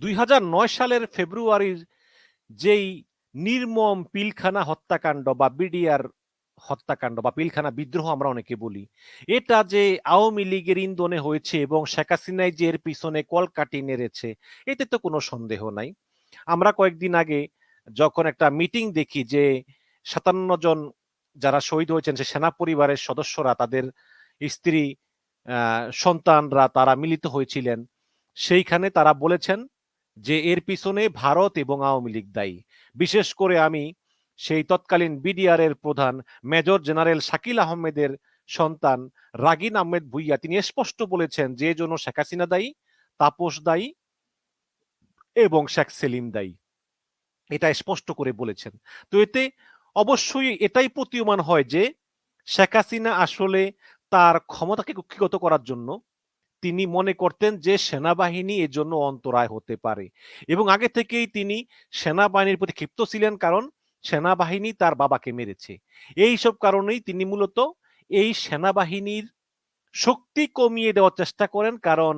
দুই হাজার নয় সালের ফেব্রুয়ারির যেই নির্মম পিলখানা হত্যাকাণ্ড বা বিডিআর হত্যাকাণ্ড বা পিলখানা বিদ্রোহ আমরা অনেকে বলি, এটা যে আওয়ামী লীগের ইন্ধনে হয়েছে এবং শেখ হাসিনাই যে এর পিছনে কলকাটি নেড়েছে, এতে তো কোনো সন্দেহ নাই। আমরা কয়েকদিন আগে যখন একটা মিটিং দেখি যে সাতান্ন জন যারা শহীদ হয়েছেন, সে সেনা পরিবারের সদস্যরা, তাদের স্ত্রী সন্তানরা তারা মিলিত হয়েছিলেন, সেইখানে তারা বলেছেন যে এর পিছনে ভারত এবং আওয়ামী লীগ দায়ী। বিশেষ করে আমি সেই তৎকালীন বিডিআর এর প্রধান মেজর জেনারেল শাকিল আহমেদের সন্তান রাগিন আহমেদ ভুইয়া, তিনি স্পষ্ট বলেছেন যে জন্য শেখ হাসিনা দায়ী, তাপস দায়ী এবং শেখ সেলিম দায়ী। এটা স্পষ্ট করে বলেছেন। তো এতে অবশ্যই এটাই প্রতীয়মান হয় যে শেখ হাসিনা আসলে তার ক্ষমতাকে কুক্ষিগত করার জন্য তিনি মনে করতেন যে, সেনাবাহিনী এর জন্য অন্তরায় হতে পারে। এবং আগে থেকেই তিনি সেনাবাহিনীর প্রতি ক্ষিপ্ত ছিলেন কারণ সেনাবাহিনী তার বাবাকে মেরেছে। এই সব কারণেই তিনি মূলত এই সেনাবাহিনীর শক্তি কমিয়ে দেওয়ার চেষ্টা করেন কারণ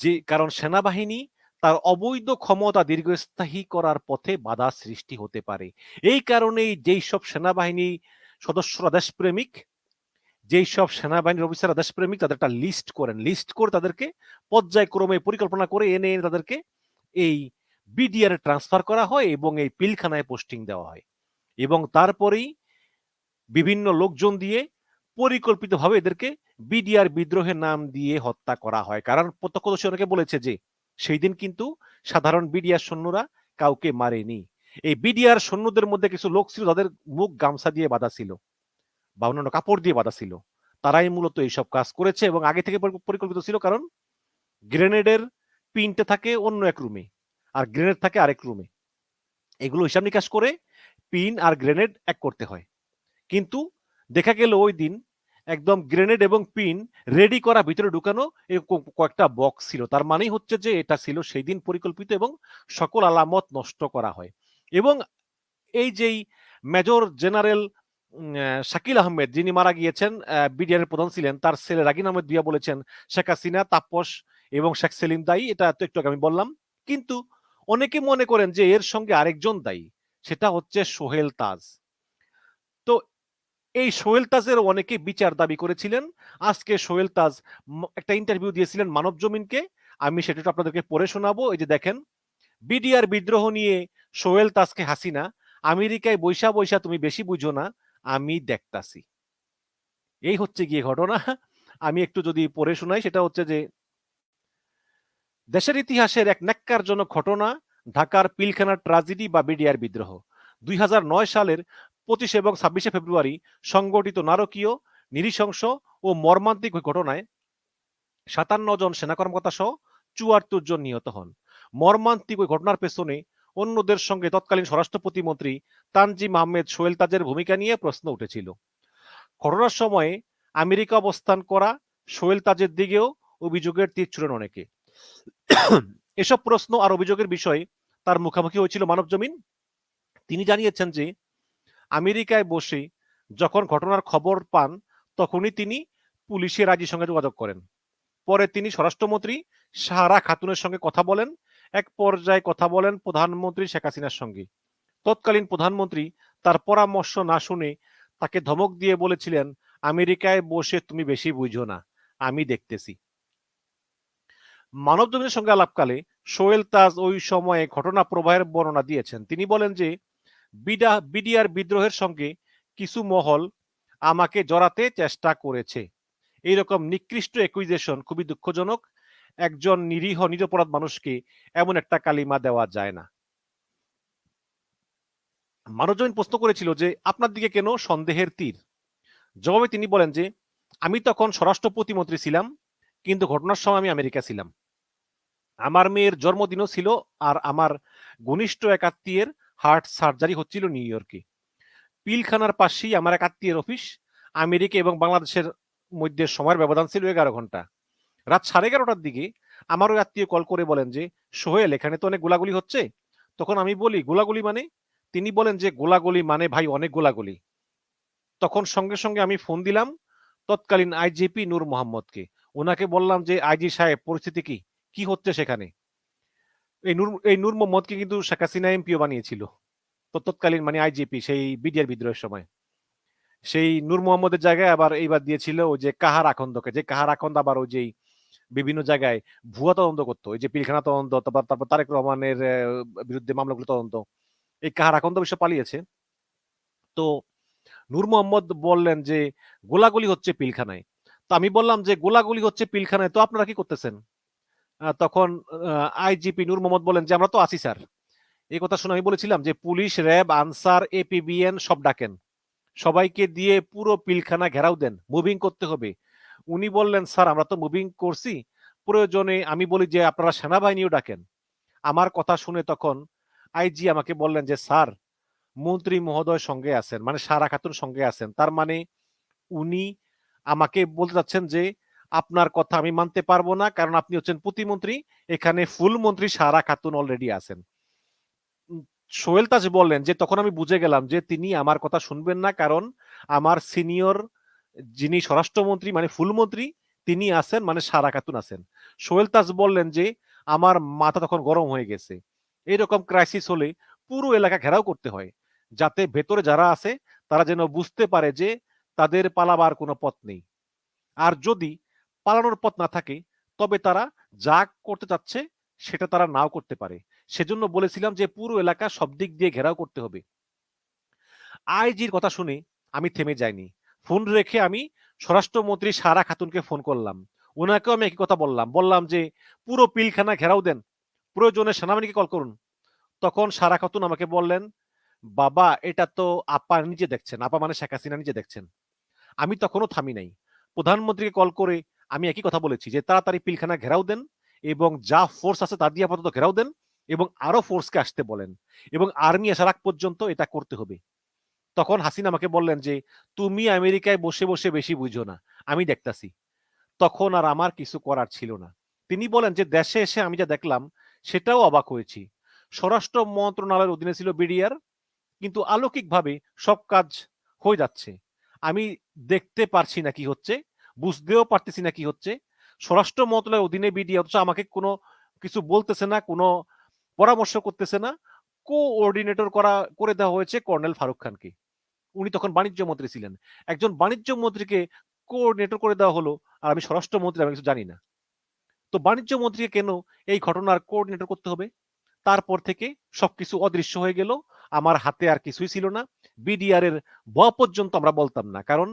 যে, কারণ সেনাবাহিনী তার অবৈধ ক্ষমতা দীর্ঘস্থায়ী করার পথে বাধা সৃষ্টি হতে পারে। এই কারণেই যেই সব সেনাবাহিনী সদস্যরা দেশপ্রেমিক যেই সব সেনাবাহিনীর অফিসাররা দেশপ্রেমিক, তাদের একটা লিস্ট করেন। লিস্ট করে তাদেরকে পর্যায়ক্রমে পরিকল্পনা করে এনে এনে তাদেরকে এই বিডিআর ট্রান্সফার করা হয় এবং এই পিলখানায় পোস্টিং দেওয়া হয়। এবং তারপরেই বিভিন্ন লোকজন দিয়ে পরিকল্পিতভাবে এদেরকে বিডিআর বিদ্রোহের নাম দিয়ে হত্যা করা হয়। কারণ প্রত্যক্ষদর্শী অনেকে বলেছে যে, সেই দিন কিন্তু সাধারণ বিডিআর সৈন্যরা কাউকে মারেনি। এই বিডিআর সৈন্যদের মধ্যে কিছু লোক ছিল তাদের মুখ গামছা দিয়ে বাঁধা ছিল। বা অন্যান্য কাপড় দিয়ে বাঁধা ছিল। তারাই মূলত এইসব কাজ করেছে এবং আগে থেকে পরিকল্পিত ছিল, কারণ গ্রেনেডের পিনটা থাকে অন্য এক রুমে আর গ্রেনেড থাকে আরেক রুমে। এগুলো হিসাব নিকাশ করে পিন আর গ্রেনেড এক করতে হয়। কিন্তু দেখা গেল ওই দিন একদম গ্রেনেড এবং পিন রেডি করা, ভিতরে ঢুকানো কয়েকটা বক্স ছিল। তার মানেই হচ্ছে যে এটা ছিল সেই দিন পরিকল্পিত এবং সকল আলামত নষ্ট করা হয়। এবং এই যেই মেজর জেনারেল শাকিল আহমেদ, যিনি মারা গিয়েছেন বিডিআর প্রধান ছিলেন, তার ছেলে রাগিন আহমেদ বিয়া বলেছেন, শেখ হাসিনা, তাপস এবং শেখ সেলিম দায়ী। এটা তো একটু আমি বললাম। কিন্তু অনেকে মনে করেন যে এর সঙ্গে আরেকজন দায়ী, সেটা হচ্ছে সোহেল তাজ। তো এই সোহেল তাজের অনেকে বিচার দাবি করেছিলেন। আজকে সোহেল তাজ একটা ইন্টারভিউ দিয়েছিলেন মানব জমিনকে। আমি সেটা আপনাদেরকে পড়ে শোনাবো। এই যে দেখেন, বিডিআর বিদ্রোহ নিয়ে সোহেল তাজকে হাসিনা, আমেরিকায় বৈশা বৈশা তুমি বেশি বুঝো না। আমি দেখতাছি। এই হচ্ছে গিয়ে ঘটনা। আমি একটু যদি পড়ে শোনাই, সেটা হচ্ছে যে দেশের ইতিহাসের এক ন্যাক্কারজনক ঘটনা, ঢাকার পিলখানা ট্রাজেডি বা বিডিআর বিদ্রোহ। দুই হাজার নয় সালের পঁচিশ এবং ছাব্বিশে ফেব্রুয়ারি সংগঠিত নারকীয় নিরিশংস ও মর্মান্তিক ঘটনায় সাতান্ন জন সেনা কর্মকর্তা সহ চুয়াত্তর জন নিহত হন। মর্মান্তিক ওই ঘটনার পেছনে অন্যদের সঙ্গে তৎকালীন স্বরাষ্ট্র প্রতিমন্ত্রী তানজিম আহমেদ সোহেল তাজের ভূমিকা নিয়ে প্রশ্ন উঠেছিল। ঘটনার সময়ে আমেরিকা অবস্থান করা সোহেল তাজের দিকেও অভিযোগের তীর ছুড়েন অনেকে। এসব প্রশ্ন আর অভিযোগের বিষয়ে তার মুখোমুখি হয়েছিল মানব জমিন। তিনি জানিয়েছেন যে, আমেরিকায় বসে যখন ঘটনার খবর পান, তখনই তিনি পুলিশের রাজির সঙ্গে যোগাযোগ করেন। পরে তিনি স্বরাষ্ট্রমন্ত্রী সাহারা খাতুনের সঙ্গে কথা বলেন এক পর্যায়ে কথা বলেন প্রধানমন্ত্রী শেখ হাসিনার সঙ্গে। তৎকালীন প্রধানমন্ত্রী তার পরামর্শ না শুনে তাকে ধমক দিয়ে বলেছিলেন, আমেরিকায় বসে তুমি বেশি বুঝো না, আমি দেখতেছি। মানব জমিনের সঙ্গে আলাপকালে সোহেল তাজ ওই সময়ে ঘটনা প্রবাহের বর্ণনা দিয়েছেন। তিনি বলেন যে, বিডা, বিডিআর বিদ্রোহের সঙ্গে কিছু মহল আমাকে জড়াতে চেষ্টা করেছে। এইরকম নিকৃষ্ট একুইজেশন খুবই দুঃখজনক একজন নিরীহ, নিরপরাধ মানুষকে এমন একটা কালিমা দেওয়া যায় না। মানবজমিন প্রশ্ন করেছিল যে, আপনার দিকে কেন সন্দেহের তীর? জবাবে তিনি বলেন যে, আমি তখন স্বরাষ্ট্র প্রতিমন্ত্রী ছিলাম, কিন্তু ঘটনার সময় আমি আমেরিকা ছিলাম। আমার মেয়ের জন্মদিনও ছিল আর আমার ঘনিষ্ঠ এক আত্মীয়ের হার্ট সার্জারি হচ্ছিল নিউ ইয়র্কে। পিলখানার পাশেই আমার এক আত্মীয়ের অফিস, আমেরিকা এবং বাংলাদেশের মধ্যে সময়ের ব্যবধান ছিল এগারো ঘণ্টা। রাত সাড়ে এগারোটার দিকে আমার ওই আত্মীয় কল করে বলেন যে, সোহেল, এখানে তো অনেক গোলাগুলি হচ্ছে। তখন আমি বলি, গোলাগুলি মানে? তিনি বলেন যে, গোলাগুলি মানে ভাই অনেক গোলাগুলি। তখন সঙ্গে সঙ্গে আমি ফোন দিলাম তৎকালীন আইজিপি নূর মোহাম্মদকে। ওনাকে বললাম যে, আইজি সাহেব, পরিস্থিতি কি? কি হচ্ছে সেখানে? এই নূর এই নূর মোহাম্মদকে কিন্তু শেখ হাসিনা এমপিও বানিয়েছিল। তো তৎকালীন মানে আইজিপি, সেই বিডিআর বিদ্রোহের সময়। সেই নূর মোহাম্মদের জায়গায় আবার এইবার দিয়েছিল ওই যে কাহার আখন্দকে। যে কাহার আখন্দ আবার ওই যেই বিভিন্ন জায়গায় ভুয়া তদন্ত করতো। এই যে পিলখানা তদন্ত, তারপর তারপর তারেক রহমানের বিরুদ্ধে মামলাগুলো তদন্ত। এই কাহার আখন্দ বিষয় পালিয়েছে। তো নূর মোহাম্মদ বললেন যে, গোলাগুলি হচ্ছে পিলখানায়। তো আমি বললাম যে, গোলাগুলি হচ্ছে পিলখানায়, তো আপনারা কি করতেছেন? তখন আইজিপি নূর মোহাম্মদ বলেন যে, আমরা তো আছি, স্যার। এই কথা শুনে আমি বলেছিলাম যে, পুলিশ, র্যাব, আনসার এপিবিএন সব ডাকেন। সবাইকে দিয়ে পুরো পিলখানা ঘেরাও দেন। মুভিং করতে হবে। উনি বললেন, স্যার, আমরা তো মুভিং করছি। প্রয়োজনে আমি বলি যে, আপনারা সেনাবাহিনীও ডাকেন। আমার কথা শুনে তখন আইজি আমাকে বললেন যে, স্যার, মন্ত্রী মহোদয় সঙ্গে আছেন মানে সারা খাতুন সঙ্গে আছেন। তার মানে উনি আমাকে বলতে চাচ্ছেন যে, আপনার কথা আমি মানতে পারব না, কারণ আপনি হচ্ছেন প্রতিমন্ত্রী, এখানে ফুল মন্ত্রী সারা খাতুন অলরেডি আছেন। সোহেল তাজ বললেন যে, তখন আমি বুঝে গেলাম যে, তিনি আমার কথা শুনবেন না, কারণ আমার সিনিয়র যিনি স্বরাষ্ট্রমন্ত্রী মানে ফুলমন্ত্রী, তিনি আছেন মানে সারা খাতুন আছেন। সোহেল তাজ বললেন যে, আমার মাথা তখন গরম হয়ে গেছে। এরকম ক্রাইসিস হলে পুরো এলাকা ঘেরাও করতে হয়, যাতে ভেতরে যারা আছে, তারা যেন বুঝতে পারে যে, তাদের পালাবার কোনো পথ নেই। আর যদি পালানোর পথ না থাকে, তবে তারা যা করতে চাচ্ছে, সেটা তারা নাও করতে পারে। সেজন্য বলেছিলাম যে, পুরো এলাকা সব দিক দিয়ে ঘেরাও করতে হবে। আইজির কথা শুনে আমি থেমে যাইনি। ফোন রেখে আমি স্বরাষ্ট্রমন্ত্রী সারা খাতুনকে ফোন করলাম। ওনাকেও আমি একই কথা বললাম। বললাম যে, পুরো পিলখানা ঘেরাও দেন। প্রয়োজনে সেনাবাহিনীকে কল করুন। তখন সারা খাতুন আমাকে বললেন, বাবা, এটা তো আপা নিজে দেখছেন। আপা মানে শেখ হাসিনা নিজে দেখছেন। আমি তখনও থামি নাই। প্রধানমন্ত্রীকে কল করে আমি একই কথা বলেছি যে, তাড়াতাড়ি পিলখানা ঘেরাও দেন এবং যা ফোর্স আছে তা দিয়ে আপাতত ঘেরাও দেন এবং আরও ফোর্সকে আসতে বলেন এবং আর্মি আসার আগ পর্যন্ত এটা করতে হবে। তখন হাসিনা আমাকে বললেন যে, তুমি আমেরিকায় বসে বসে বেশি বুঝো না। আমি দেখতাছি। তখন আর আমার কিছু করার ছিল না। তিনি বলেন যে, দেশে এসে আমি যা দেখলাম, সেটাও অবাক হয়েছি। স্বরাষ্ট্র মন্ত্রণালয়ের অধীনে ছিল বিডিআর, কিন্তু আলৌকিকভাবে সব কাজ হয়ে যাচ্ছে। আমি দেখতে পারছি না কি হচ্ছে, বুঝতেও পারতেছি না কি হচ্ছে। স্বরাষ্ট্র মন্ত্রণালয়ের অধীনে বিডিআর অথচ আমাকে কোনো কিছু বলতেছে না, কোনো পরামর্শ করতেছে না। কোঅর্ডিনেটর করা, করে দেওয়া হয়েছে কর্নেল ফারুক খানকে। উনি তখন বাণিজ্য মন্ত্রী ছিলেন। একজন বাণিজ্য মন্ত্রীকে কোঅর্ডিনেটর করে দেওয়া হলো, আর আমি স্বরাষ্ট্রমন্ত্রী আমি কিছু জানি না। তো বাণিজ্য মন্ত্রীকে কেন এই ঘটনার কোঅর্ডিনেটর করতে হবে? তারপর থেকে সবকিছু অদৃশ্য হয়ে গেল, আমার হাতে আর কিছুই ছিল না। বিডিআর এর ব পর্যন্ত আমরা বলতাম না, কারণ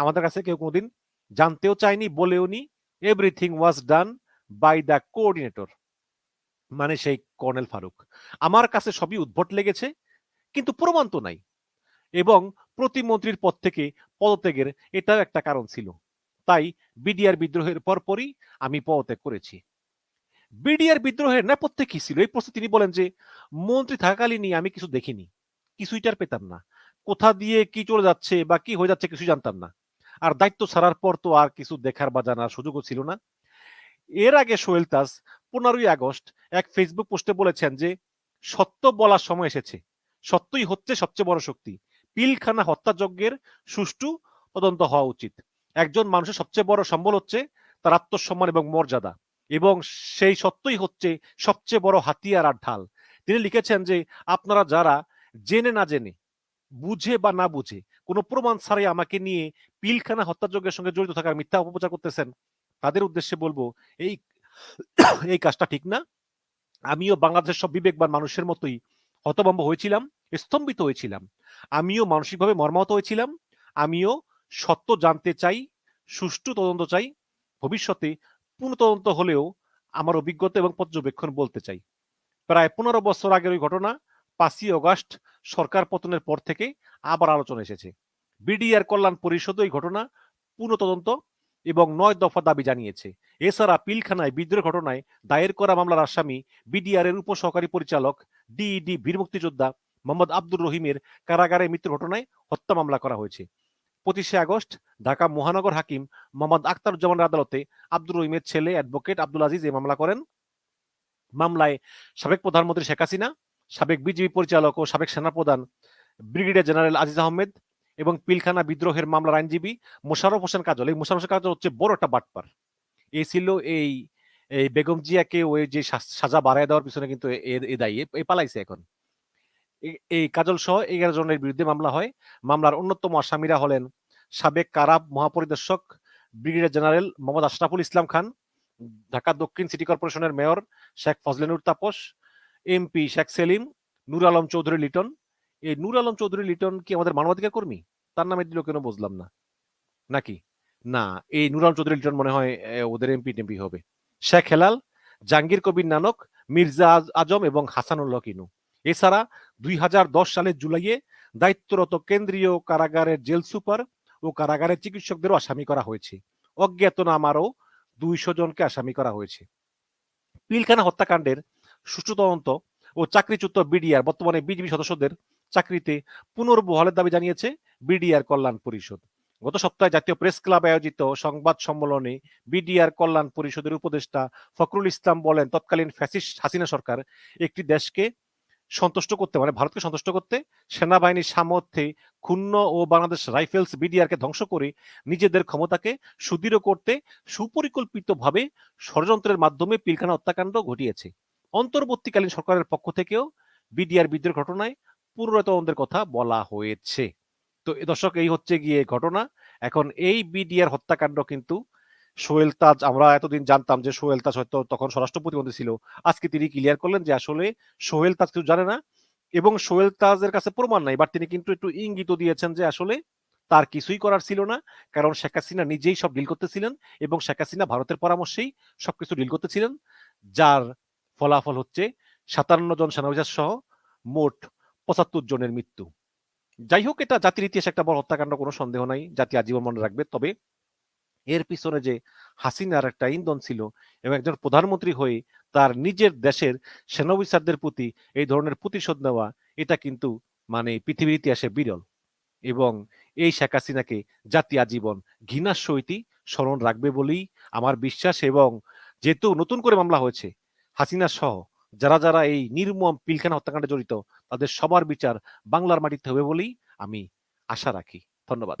আমাদের কাছে কেউ কোনোদিন জানতেও চায়নি, বলেও নি everything was done by the coordinator মানে সেই কর্নেল ফারুক। আমার কাছে সবই উদ্ভট লেগেছে, কিন্তু প্রমাণ তো নাই। এবং প্রতিমন্ত্রীর পদ থেকে পদত্যাগের এটাও একটা কারণ ছিল। তাই বিডিআর বিদ্রোহের পরপরই আমি পদত্যাগ করেছি। বিডিআর বিদ্রোহের নেপথ্যে কি ছিল? এই প্রশ্ন তিনি বলেন যে, মন্ত্রী থাকাকালীনই আমি কিছু দেখিনি। কিছুই টার পেতাম না। কোথা দিয়ে কি চলে যাচ্ছে বা কি হয়ে যাচ্ছে কিছু জানতাম না। আর দায়িত্ব ছাড়ার পর তো আর কিছু দেখার বা জানার সুযোগও ছিল না। এর আগে সোহেল তাজ পনেরোই আগস্ট এক ফেসবুক পোস্টে বলেছেন যে, সত্য বলার সময় এসেছে। সত্যই হচ্ছে সবচেয়ে বড় শক্তি। পিলখানা হত্যাযজ্ঞের সুষ্ঠু তদন্ত হওয়া উচিত। একজন মানুষের সবচেয়ে বড় সম্বল হচ্ছে তার আত্মসম্মান এবং মর্যাদা এবং সেই সত্যই হচ্ছে সবচেয়ে বড় হাতিয়ার আর ঢাল। তিনি লিখেছেন যে, আপনারা যারা জেনে না জেনে, বুঝে বা না বুঝে কোনো প্রমাণ ছাড়াই আমাকে নিয়ে পিলখানা হত্যাযজ্ঞের সঙ্গে জড়িত থাকার মিথ্যা অপপ্রচার করতেছেন, তাদের উদ্দেশ্যে বলব, এই এই কাজটা ঠিক না। আমিও বাংলাদেশের সব বিবেকবান মানুষের মতোই হতভম্ব হয়েছিলাম। স্তম্ভিত হয়েছিলাম। আমিও মানসিকভাবে মর্মাহত হয়েছিলাম। আমিও সত্য জানতে চাই, সুষ্ঠু তদন্ত চাই, ভবিষ্যতে পুনঃ তদন্ত হলেও আমার অভিজ্ঞতা এবং পর্যবেক্ষণ বলতে চাই। প্রায় পনেরো বছর আগের ওই ঘটনা, পাঁচই অগাস্ট, সরকার পতনের পর থেকে আবার আলোচনা এসেছে। বিডিআর কল্যাণ পরিষদ এই ঘটনা পুনঃ তদন্ত এবং নয় দফা দাবি জানিয়েছে। এছাড়া পিলখানায় বিদ্রোহ ঘটনায় দায়ের করা মামলার আসামি বিডিআর এর উপসহকারী পরিচালক, ডিইডি বীর মুক্তিযোদ্ধা মোহাম্মদ আব্দুর রহিমের কারাগারে মৃত্যুর ঘটনায় হত্যা মামলা করা হয়েছে। পঁচিশে আগস্ট, ঢাকা মহানগর হাকিম মোহাম্মদ আখতারুজ্জামানের আদালতে আব্দুর রহিমের ছেলে অ্যাডভোকেট আব্দুল আজিজ এই মামলা করেন। মামলায় সাবেক প্রধানমন্ত্রী শেখ হাসিনা, সাবেক বিজেপি পরিচালক ও সাবেক সেনাপ্রধান ব্রিগেডিয়ার জেনারেল আজিজ আহমেদ এবং পিলখানা বিদ্রোহের মামলার আইনজীবী মোশারফ হোসেন কাজল। এই মোশারফ কাজল হচ্ছে বড় একটা বাটপার। এই ছিল এই এই বেগম জিয়াকে ওই যে সাজা বাড়ায় দেওয়ার পিছনে কিন্তু এ দায়ী এ পালাইছে এখন। এই কাজল সহ এগারো জনের বিরুদ্ধে মামলা হয়। মামলার অন্যতম আসামিরা হলেন সাবেক কারাব মহাপরিদর্শক ব্রিগেডিয়ার জেনারেল মোহাম্মদ আশরাফুল ইসলাম খান, ঢাকা দক্ষিণ সিটি কর্পোরেশনের মেয়র শেখ ফজলেনুর তাপস এমপি শেখ সেলিম, নূর আলম চৌধুরী লিটন। এই নূর আলম চৌধুরী লিটন কি আমাদের মানবাধিকার কর্মী? তার নামে দিল কেন বুঝলাম না। নাকি? না, এই নূর আলম চৌধুরী লিটন মনে হয় ওদের এমপি টেমপি হবে। শেখ হেলাল, জাহাঙ্গীর কবির নানক, মির্জা আজম এবং হাসানুল হক ইনু। এছাড়া দুই হাজার দশ সালের জুলাইয়ে দায়িত্বরত কেন্দ্রীয় কারাগারের জেল সুপার ও কারাগারের চিকিৎসকদেরও আসামি করা হয়েছে। অজ্ঞাতনাম আরও দুইশো জনকে আসামি করা হয়েছে। পিলখানা হত্যাকাণ্ডের সুষ্ঠু তদন্ত ও চাকরিচ্যুত বিডিআর বর্তমানে বিজিবি সদস্যদের চাকরিতে পুনর্বহালের দাবি জানিয়েছে বিডিআর কল্যাণ পরিষদ। গত সপ্তাহে জাতীয় প্রেস ক্লাব আয়োজিত সংবাদ সম্মেলনে বিডিআর কল্যাণ পরিষদের উপদেষ্টা ফখরুল ইসলাম বলেন, তৎকালীন ফ্যাসিস্ট হাসিনা সরকার একটি দেশকে সন্তুষ্ট করতে মানে ভারতকে সন্তুষ্ট করতে সেনাবাহিনীর সামর্থ্যে ক্ষুণ্ণ ও বাংলাদেশ রাইফেলস বিডিআরকে ধ্বংস করে নিজেদের ক্ষমতাকে সুদৃঢ় করতে সুপরিকল্পিতভাবে ষড়যন্ত্রের মাধ্যমে পিলখানা হত্যাকাণ্ড ঘটিয়েছে। অন্তর্বর্তীকালীন সরকারের পক্ষ থেকেও বিডিআর বিদ্রোহ ঘটনায় তদন্তের কথা বলা হয়েছে। তো দর্শক, এই হচ্ছে গিয়ে ঘটনা। এখন এই বিডিআর হত্যাকাণ্ড কিন্তু সোহেল তাজ, আমরা এতদিন জানতাম যে সোহেল তাজ হয়তো তখন স্বরাষ্ট্র প্রতিমন্ত্রী ছিল। আজকে তিনি ক্লিয়ার করলেন যে আসলে সোহেল তাজ কিছু জানে না এবং সোহেল তাজের কাছে প্রমাণ নাই। বাট তিনি কিন্তু একটু ইঙ্গিত দিয়েছেন যে আসলে তার কিছুই করার ছিল না, কারণ শেখ হাসিনা নিজেই সব ডিল করতেছিলেন এবং শেখ হাসিনা ভারতের পরামর্শেই সবকিছু ডিল করতেছিলেন, যার ফলাফল হচ্ছে সাতান্ন জন সেনাবাহিনী সহ মোট পঁচাত্তর জনের মৃত্যু। যাই হোক, এটা জাতির ইতিহাসে একটা বড় হত্যাকাণ্ড, কোনো সন্দেহ নাই। জাতি আজীবন মনে রাখবে। তবে এর পিছনে যে হাসিনার একটা ইন্ধন ছিল এবং একজন প্রধানমন্ত্রী হয়ে তার নিজের দেশের সেনা প্রতি এই ধরনের প্রতিশোধ নেওয়া, এটা কিন্তু মানে পৃথিবীর ইতিহাসে বিরল। এবং এই শেখ হাসিনাকে জাতি আজীবন ঘৃণার সহিতই স্মরণ রাখবে বলেই আমার বিশ্বাস এবং যেহেতু নতুন করে মামলা হয়েছে, হাসিনা সহ যারা যারা এই নির্মম পিলখানা হত্যাকাণ্ডে জড়িত, তাদের সবার বিচার বাংলার মাটিতে হবে বলেই আমি আশা রাখি। ধন্যবাদ।